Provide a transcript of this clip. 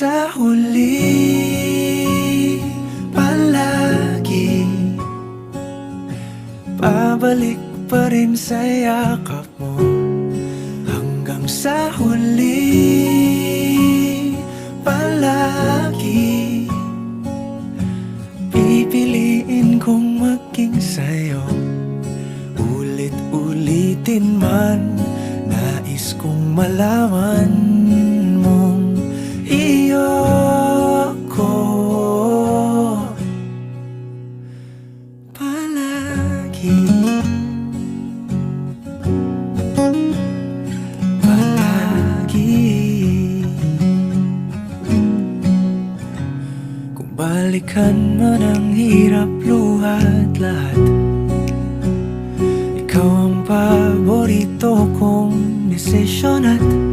sa huli Palagi. Pabalik pa rin sa yakap mo Hanggang sa huli Palagi. Pipiliin kong maging sa'yo Ulit-ulitin man Nais kong malaman Palagi Palagi Kung hirap luhat lahat. Ikaw ang paborito kong desisyon at